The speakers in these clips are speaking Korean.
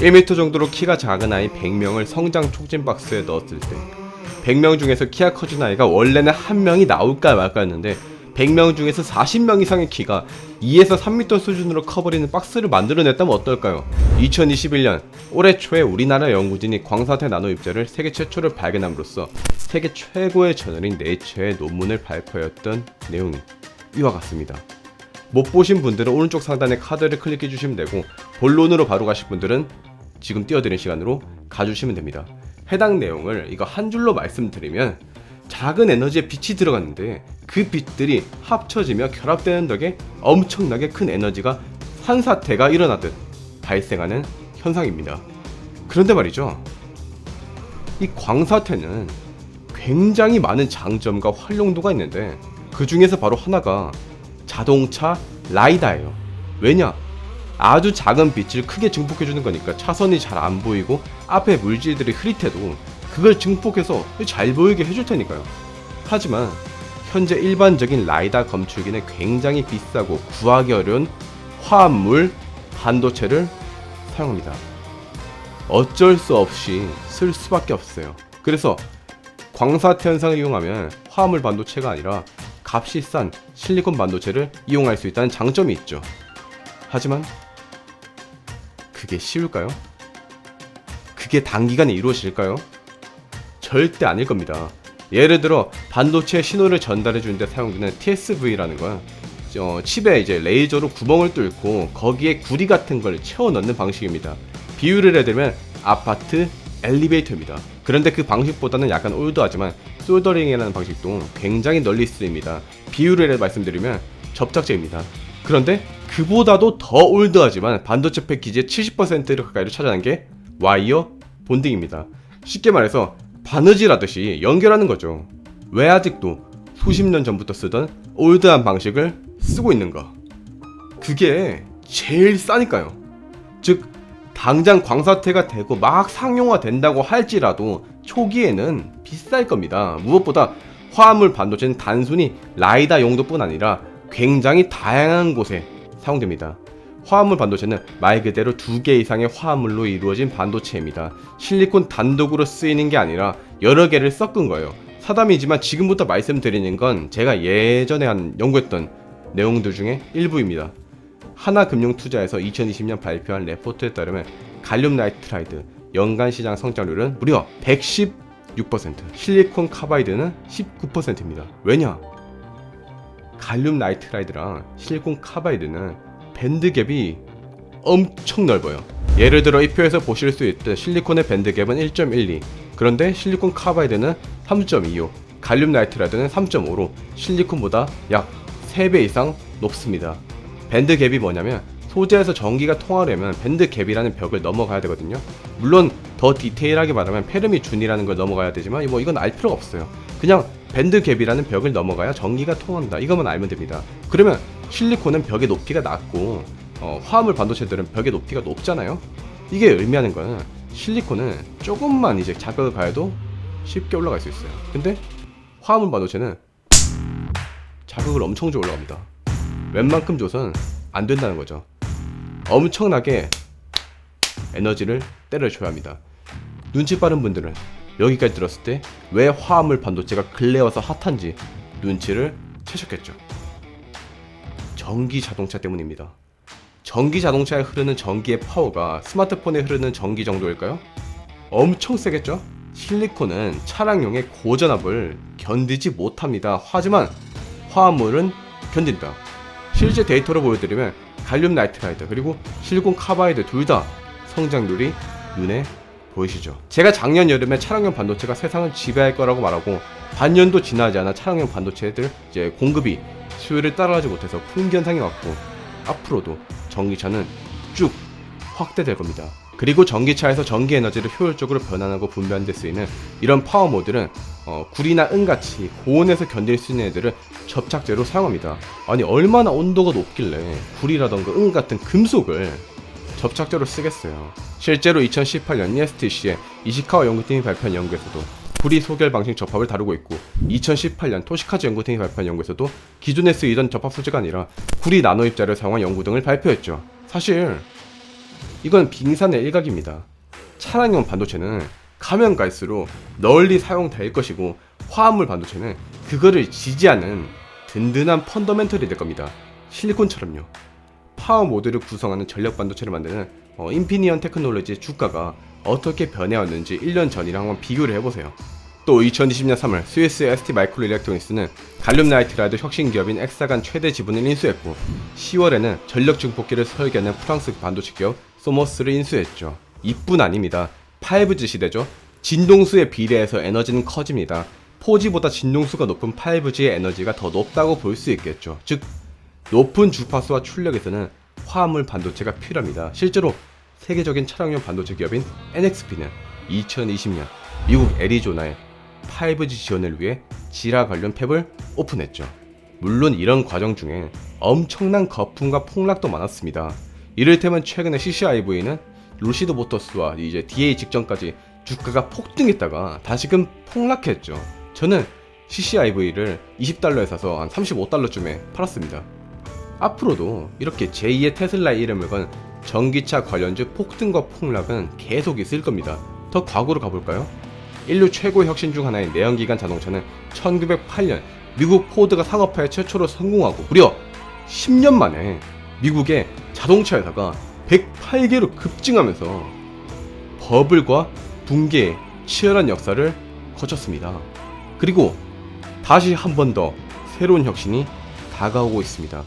1m 정도로 키가 작은 아이 100명을 성장 촉진 박스에 넣었을 때 100명 중에서 키가 커진 아이가 원래는 한 명이 나올까 말까였는데 100명 중에서 40명 이상의 키가 2에서 3m 수준으로 커버리는 박스를 만들어냈다면 어떨까요? 2021년 올해 초에 우리나라 연구진이 광사태 나노 입자를 세계 최초로 발견함으로써 세계 최고의 저널인 네이처의 논문을 발표했던 내용이 이와 같습니다. 못 보신 분들은 오른쪽 상단에 카드를 클릭해 주시면 되고 본론으로 바로 가실 분들은 지금 띄워드린 시간으로 가주시면 됩니다. 해당 내용을 이거 한 줄로 말씀드리면 작은 에너지에 빛이 들어갔는데 그 빛들이 합쳐지며 결합되는 덕에 엄청나게 큰 에너지가 산사태가 일어나듯 발생하는 현상입니다. 그런데 말이죠. 이 광사태는 굉장히 많은 장점과 활용도가 있는데 그 중에서 바로 하나가 자동차 라이다예요. 왜냐? 아주 작은 빛을 크게 증폭해 주는 거니까 차선이 잘 안 보이고 앞에 물질들이 흐릿해도 그걸 증폭해서 잘 보이게 해줄 테니까요. 하지만 현재 일반적인 라이다 검출기는 굉장히 비싸고 구하기 어려운 화합물 반도체를 사용합니다. 어쩔 수 없이 쓸 수밖에 없어요. 그래서 광사태 현상을 이용하면 화합물 반도체가 아니라 값이 싼 실리콘 반도체를 이용할 수 있다는 장점이 있죠. 하지만 그게 쉬울까요? 그게 단기간에 이루어질까요? 절대 아닐 겁니다. 예를 들어 반도체 신호를 전달해 주는데 사용되는 TSV라는 건 어, 칩에 이제 레이저로 구멍을 뚫고 거기에 구리 같은 걸 채워 넣는 방식입니다. 비유를 해드리면 아파트 엘리베이터입니다. 그런데 그 방식보다는 약간 올드하지만 솔더링이라는 방식도 굉장히 널리 쓰입니다. 비유를 말씀드리면 접착제입니다. 그런데 그보다도 더 올드하지만 반도체 패키지의 70%를 가까이를 차지하는 게 와이어 본딩입니다. 쉽게 말해서 바느질 하듯이 연결하는 거죠. 왜 아직도 수십 년 전부터 쓰던 올드한 방식을 쓰고 있는가? 그게 제일 싸니까요. 즉 당장 광사태가 되고 막 상용화 된다고 할지라도 초기에는 비쌀 겁니다. 무엇보다 화합물 반도체는 단순히 라이다 용도뿐 아니라 굉장히 다양한 곳에 사용됩니다. 화합물 반도체는 말 그대로 두 개 이상의 화합물로 이루어진 반도체입니다. 실리콘 단독으로 쓰이는 게 아니라 여러 개를 섞은 거예요. 사담이지만 지금부터 말씀드리는 건 제가 예전에 한 연구했던 내용들 중에 일부입니다. 하나금융투자에서 2020년 발표한 레포트에 따르면 갈륨 나이트라이드 연간 시장 성장률은 무려 116%, 실리콘 카바이드는 19%입니다. 왜냐? 갈륨 나이트라이드랑 실리콘 카바이드는 밴드 갭이 엄청 넓어요. 예를 들어 이 표에서 보실 수 있듯 실리콘의 밴드 갭은 1.12, 그런데 실리콘 카바이드는 3.25, 갈륨 나이트라이드는 3.5로 실리콘보다 약 3배 이상 높습니다. 밴드 갭이 뭐냐면 소재에서 전기가 통하려면 밴드 갭이라는 벽을 넘어가야 되거든요. 물론 더 디테일하게 말하면 페르미 준이라는 걸 넘어가야 되지만 뭐 이건 알 필요가 없어요. 그냥 밴드 갭이라는 벽을 넘어가야 전기가 통한다. 이것만 알면 됩니다. 그러면 실리콘은 벽의 높이가 낮고 어, 화합물 반도체들은 벽의 높이가 높잖아요. 이게 의미하는 거는 실리콘은 조금만 이제 자극을 가해도 쉽게 올라갈 수 있어요. 근데 화합물 반도체는 자극을 엄청 줘 올라갑니다. 웬만큼 줘선 안 된다는 거죠. 엄청나게 에너지를 때려줘야 합니다. 눈치 빠른 분들은 여기까지 들었을 때 왜 화합물 반도체가 근래와서 핫한지 눈치를 채셨겠죠. 전기 자동차 때문입니다. 전기 자동차에 흐르는 전기의 파워가 스마트폰에 흐르는 전기 정도일까요? 엄청 세겠죠? 실리콘은 차량용의 고전압을 견디지 못합니다. 하지만 화합물은 견딘다. 실제 데이터로 보여드리면 갈륨 나이트라이드 그리고 실리콘 카바이드 둘 다 성장률이 눈에 보이시죠? 제가 작년 여름에 차량용 반도체가 세상을 지배할 거라고 말하고 반년도 지나지 않아 차량용 반도체들 이제 공급이 수요를 따라가지 못해서 풍견상이 왔고 앞으로도 전기차는 쭉 확대될 겁니다. 그리고 전기차에서 전기 에너지를 효율적으로 변환하고 분배하는 데 쓰이는 이런 파워 모드는 어, 구리나 은같이 고온에서 견딜 수 있는 애들을 접착제로 사용합니다. 아니 얼마나 온도가 높길래 구리라던가 은 같은 금속을 접착제로 쓰겠어요. 실제로 2018년 ESTC의 이시카와 연구팀이 발표한 연구에서도 구리 소결 방식 접합을 다루고 있고 2018년 토시카즈 연구팀이 발표한 연구에서도 기존에 쓰이던 접합 소재가 아니라 구리 나노 입자를 사용한 연구 등을 발표했죠. 사실 이건 빙산의 일각입니다. 차량용 반도체는 가면 갈수록 널리 사용될 것이고 화합물 반도체는 그거를 지지하는 든든한 펀더멘털이 될 겁니다. 실리콘처럼요. 파워 모듈을 구성하는 전력 반도체를 만드는 어, 인피니언 테크놀로지의 주가가 어떻게 변해왔는지 1년 전이랑 한번 비교를 해보세요. 또 2020년 3월 스위스 ST 마이크로 일렉트로닉스는 갈륨 나이트라이드 혁신 기업인 엑사간 최대 지분을 인수했고 10월에는 전력 증폭기를 설계하는 프랑스 반도체 기업 소모스를 인수했죠. 이뿐 아닙니다. 5G 시대죠. 진동수에 비례해서 에너지는 커집니다. 4G보다 진동수가 높은 5G의 에너지가 더 높다고 볼 수 있겠죠. 즉 높은 주파수와 출력에서는 화합물 반도체가 필요합니다. 실제로 세계적인 차량용 반도체 기업인 NXP는 2020년 미국 애리조나에 5G 지원을 위해 지라 관련 팹을 오픈했죠. 물론 이런 과정 중에 엄청난 거품과 폭락도 많았습니다. 이를테면 최근에 CCIV는 루시드 모터스와 이제 DA 직전까지 주가가 폭등했다가 다시금 폭락했죠. 저는 CCIV를 20달러에 사서 한 35달러쯤에 팔았습니다. 앞으로도 이렇게 제2의 테슬라의 이름을 건 전기차 관련주 폭등과 폭락은 계속 있을 겁니다. 더 과거로 가볼까요? 인류 최고 혁신 중 하나인 내연기관 자동차는 1908년 미국 포드가 상업화에 최초로 성공하고 무려 10년 만에 미국의 자동차 회사가 108개로 급증하면서 버블과 붕괴의 치열한 역사를 거쳤습니다. 그리고 다시 한 번 더 새로운 혁신이 다가오고 있습니다.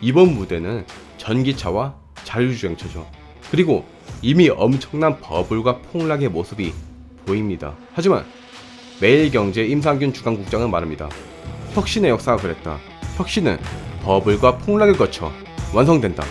이번 무대는 전기차와 자율주행차죠. 그리고 이미 엄청난 버블과 폭락의 모습이 보입니다. 하지만 매일경제 임상균 주간국장은 말합니다. 혁신의 역사가 그랬다. 혁신은 버블과 폭락을 거쳐 완성된다.